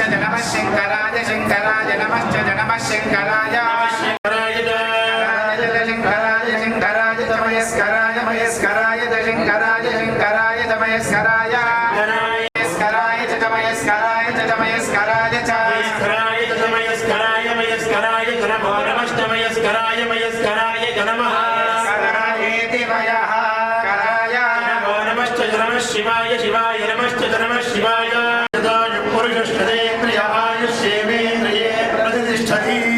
వేద శంకరాయ శంకరాయ నమశ్చ నమ శంకరాయ శంకరాయ శంకరాయ తమయస్కరాయ మయస్కరాయ శంకరాయ శంకరాయ తమయస్కరాయ మయస్కరాయ చ తమయస్కరాయ చ తమయస్కరాయ చ కరాయేతి మయః కరాయ శివాయ శివాయ నమశ్చ నమ శివాయ పురుషేంద్రియ مستعين